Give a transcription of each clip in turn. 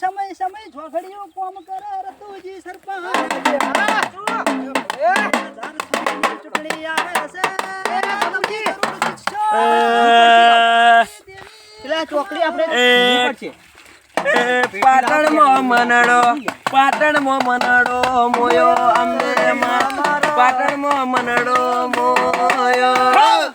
સમય સમય ઝોઘડીઓ કોમ કરે રતુજી સરપંચ. ચૂંટણી આવે છે. પાટણમાં મનડો પાટણમાં મનડો મોયો અમને પાટણમાં મનડો મોયો.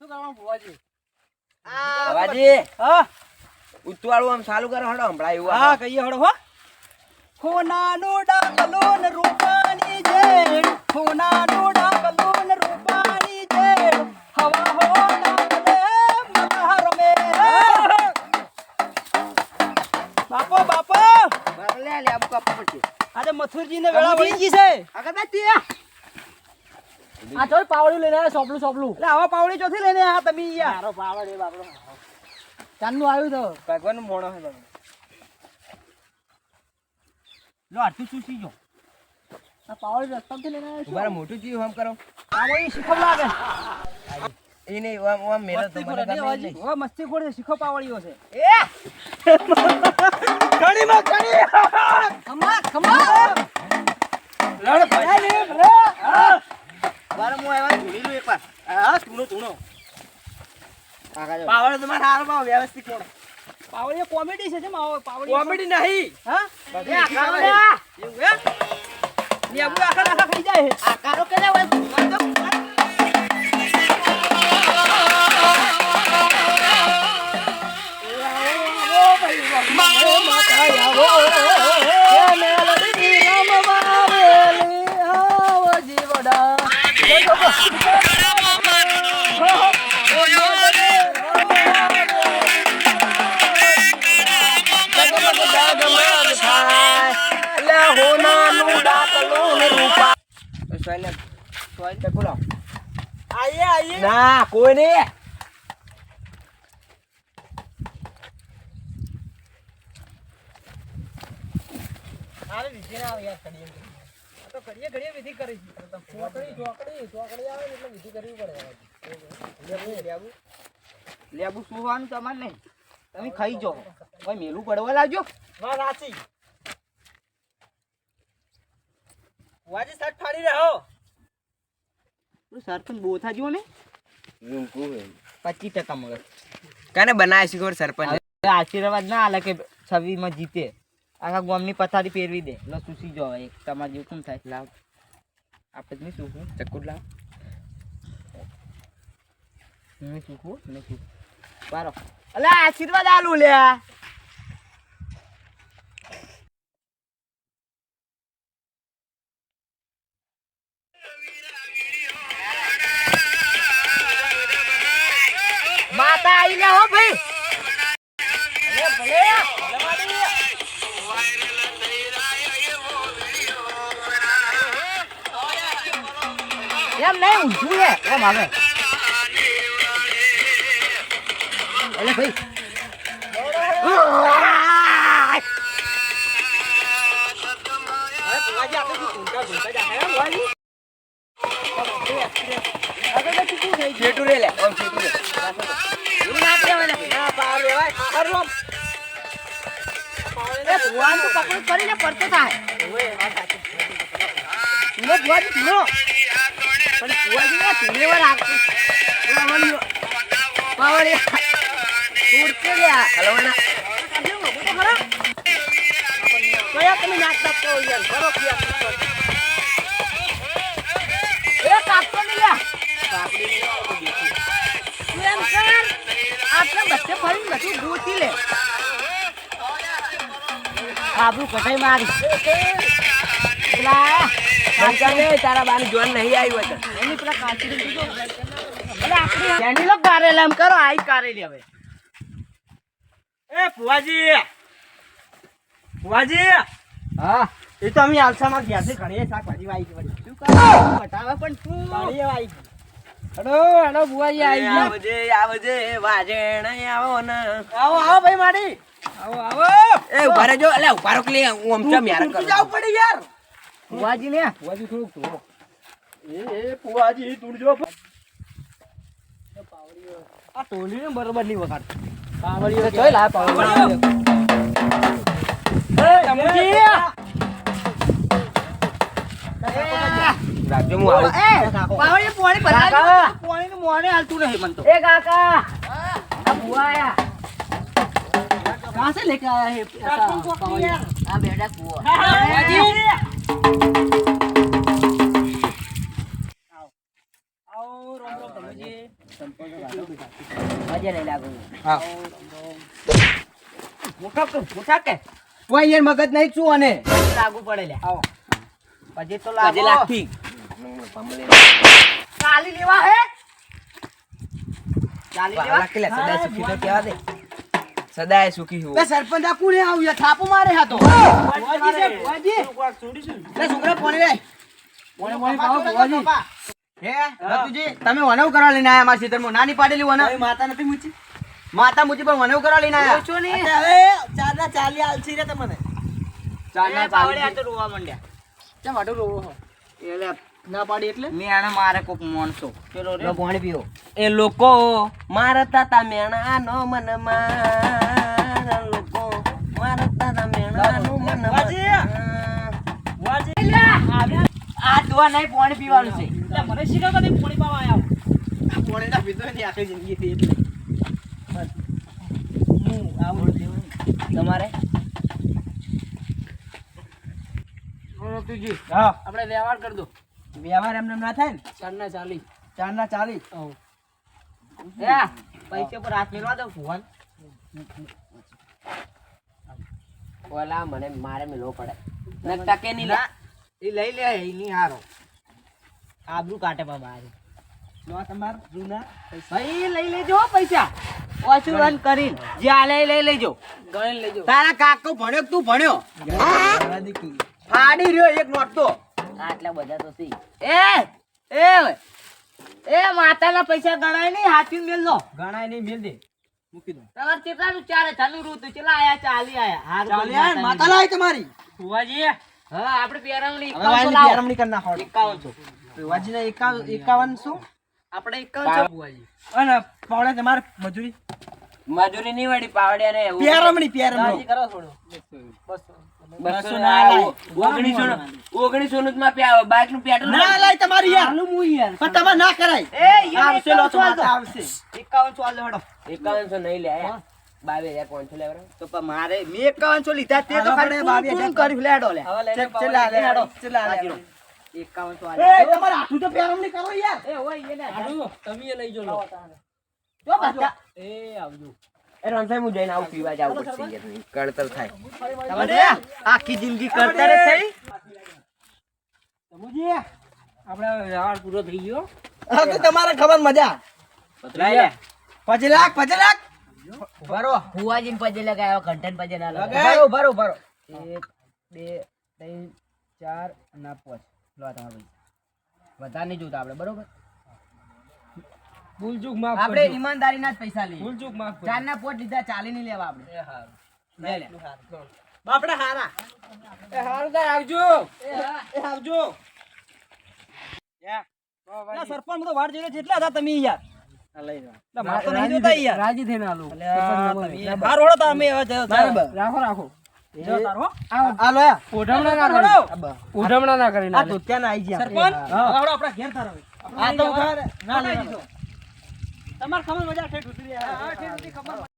શું કરવાનું ભુવાજી? બાબાજી હા ઉતવાળું આમ ચાલુ કરો હડો હમણાં એવું હા કહીએ હળો હો ખૂનાનું ડાકલું ને રૂપાની જેડ ખૂનાનું ડાકલું ને રૂપાની જેડ હવા હો ડાકલે મલ્હાર મે બાપો બાપો બરાબર લે લે આબુ કાપવું પડશે. આજે મથુરજી ને વેળા વળી ગઈ છે આગળ બેસ તીયા. આ તો પાવડી લઈને આવ્યા સોપલું સોપલું. એટલે આવા પાવડી ચોથી લઈને આ તમે યાર મારો પાવડ એ બાપડો. ચાંદનું આવ્યું તો. ભગવાન મોણો તમે લો આટલું ચૂસી જો. આ પાવડી રસ્તામાંથી લઈને આવ્યા તમારે મોટું ચીયું આમ કરો. પાવડી શીખવ લાગે. એ નહીં આમ આમ મેલો તો મને ગમે નહીં. હવે મસ્તી ખોડ છે શીખો પાવડીઓ છે. કડીમાં કડી ખમા ખમા. લડ ભાઈ બારે હું આવ્યા ધૂળી લઉં હા, ધૂણો, ધૂણો. પાવડો તમારે હાર પાવ વ્યવસ્થિત કોણ પાવડીઓ કોમેડી છે જેમ આવો પાવડી કોમેડી નહીં. હા? એ આકાર લે. એવું એમ? લેબુ આખા આખા ખાઈ જાય છે. આકારો સોયલે બોલો. આઈએ આઈએ. ના કોઈ નહીં. આરે વિધિ ના આવે યાર કરીએ તો કરીએ ઘડીએ વિધિ કરી ચોકડી ચોકડી ચોકડી આવે એટલે વિધિ કરવી પડે લેબુ લેબુ સુવાનું તમારે નહીં? તમે ખાઈ જો. ભાઈ મેલું પડવા લાગજો વાહ રાચી. વાજી સાત ફાડી રહ્યો સરપંચ બોથા જો ને પચીસ ટકા મગર કાને બનાય છે ખબર સરપંચ હવે આશીર્વાદ ના આલે કે છવ્વીમાં જીતે આખા ગામની પથારી પહેરવી દે લો સુસી જો એક તમારે જેવું કેમ થાય લાવ આપણે નહીં સુખવું ચક્કુ લાવ નહીં સુખવું નહીં સુખવું બારો અલા આશીર્વાદ આલું લે માતા આઈ લે હો ભાઈ. એમ નહીં ઊંધું છે એમ આવે. એટલે ભાઈ. છેટું રે લે આમ છેટું રે. કરીને પડતો થાય તુલો ભુવાજી પણ ને લ્યા કયા તમે યાર કરો બધું ગોતી લે. બાબુ કટાઈ મારી. પેલા બંકાને તારા બાની જોન નહીં આવ્યું હોય એની પેલા કાચી દીધો એટલે આપણી કેની લો કારેલા એમ કરો આઈ કારેલી હવે. એ ફુવાજી. ફુવાજી. હા. એ તો અમે આલસામાં ગયા છે ઘણી શાકભાજી વાઈ વળી. શું કરો? બટાવે પણ તું ઘણી વાઈ. હેડો હેડો બુવાજી આવી ગયા. આવજે આવજે વાજણ આવો ને. આવો આવો ભાઈ માડી આવો આવો. એ ઊભા રહેજો. એટલે ઊભા રોક લે હું આમ ચમ યાર કરું જાવ પડે યાર. બુવાજી ને. બુવાજી થોડુંક તો એ એ ફુવાજી તુડજો આ ટોલી બરોબર નહીં વગાડ પાવડીઓ જોઈ લા પાવડીઓ. તમુજી રાખજો હું આવું. એ પાવડી પોણી ભરાય પોણી નું મોને હાલતું નહીં મન તો. એ કાકા. આ ભુવા આયા. મગજ નહીં છું અને લાગુ પડે પછી તો લાગુ. લાગતી. ચાલી લેવા હે? ચાલી લેવા? લાગતી સદાય સુખી તો કહેવા દે. સદાય સુખી હું. બે સરપંચ આ કોને આવ્યું થાપો મારે હતો ફુવાજી છોકરા ફોન લે પોણી પોણી પાવો હે ભતુજી તમે વનવ કરવા લઈને આયા મારા ક્ષેત્રમાં નાની પાડેલી વનવ? માતા નથી મૂચી માતા મુજી પણ વનવ કરવા લઈને આવ્યા છો નહીં હવે ચારના ચાલી આલસી રે તમને. ચારના પાવડે તો રોવા માંડ્યા. ચમ આટલું રોવો હો એટલે ના પાડી એટલે? મેણા મારે કોક માણસો પેલો રે. પાણી પીવો એ લોકો મારતા તા મેણા નો મન માર લોકો મારતા તા મેણા નો મન વાજી! વાજી. આ દુઆ નહીં પાણી પીવાનું છે. એટલે મને શીખો કદી પાણી પાવા આવ્યો પાણી ના પીતો ની આખી જિંદગી થી એટલે હું આવું. તમારે? હા. આપણે વ્યવહાર કરી દો. વ્યવહાર એમને ના થાય ને? ચારના ચાલી ચારના ચાલી પૈસા પૈસે પર હાથ મેળવા દઉં ભુવન ઓલા મને મારે મેળવો પડે. ને ટકે નહીં લા. એ લઈ લે એ નહીં હારો. આબરૂ કાટે બા બાર. લો તમાર જૂના ભાઈ લઈ લેજો હો પૈસા. ઓછું રન કરીને. જે આલે એ લઈ લેજો. ગણી લેજો. તારા કાકો ભણ્યો તું ભણ્યો? ફાડી રહ્યો એક નોટ તો આટલા બધા તો સી. એ એ એ માતાના પૈસા ગણાય નહીં હાથી મેલ લો. ગણાય નહીં મેલ દે. મૂકી દો. તમારે કેટલાનું? ચાલે ચાલુ રૂ તું ચેલા આયા? ચાલી આયા. ચાલી કોઈ માતા લાય તમારી. ફુવાજી હા આપણે પેરામણી પેરમણી કરી નાખો એકાવન છો વાજીને એકાવન એકાવન શું આપણે એકાવન છો ફુવાજી અને પાવડે તમારે મજૂરી મજૂરી નહીં વળી પાવડિયા ને એવું. પેરમણી પેરમણી કરો થોડું બસો ના ઓગણીસો ઓગણીસો નું માં પ્યા- બાઈકનું પેટ્રોલ ના લાય તમારી યાર હું યાર પણ તમારે ના કરાય એ આવશે લો એકાવન તો ચાલ માતા દો. આવશે એકાવન ચાલ દો હેડો એકાવનસો નહીં લે આયા. હજાર પાંચસો લેવડાવો. તો પણ મારે મેં એકાવન લીધા તે તો ખાલી પડે, પૂરું બાવી પૂરું લે હેડો લે ચલ, ચલ, લે, હેડો. ચલ, લે. હાજીરો. એકાવન તો એ તમારે હાથું તો પેરમણી કરો યાર એ હોય એને હાડું. તમે લઈ જો જો બધા. એ આવજો. એ રણસાઈ હું જઈને આવું પીવા જાવું પડશે કળતર થાય. આખી જિંદગી કરતા રે થઈ. સમજી આપણે વ્યવહાર પૂરો થઈ ગયો. હા તો તમારે ખબર મજા. પછી લાખ પછી લાખ. બરો ફુવાજી પજે લગાયો ઘંટન પજે ના લગાય. બરો બરો એક બે ત્રણ ચાર અને પાંચ. લો તમારે વધારે નહીં જોતા આપણે બરોબર? ભૂલ ચૂક માફ આપણે ઈમાનદારીના જ પૈસા લઈએ ભૂલચૂક માફ ચાર ના પોટ લીધા ચાલી નહીં લેવા આપણે લે લે બાપડા હારા એ હારું તાર આવજો એ આવજો ના સરપંચ તો વાડ જોઈને જેટલા હતા તમે યાર લા માર તો નહીં જોતા યાર રાજી થઈને આલું હાર હોડો તો અમે હવે જયો રાખો રાખો જો તાર હો આ લો ઓઢમણા ના કરી કરી આ તો ત્યાં ના આવી ગયા સરપંચ હાલો ઘેર તાર આ તો ના લે તમાર ખબર મજા ઠેઠ ઉતરી ખબર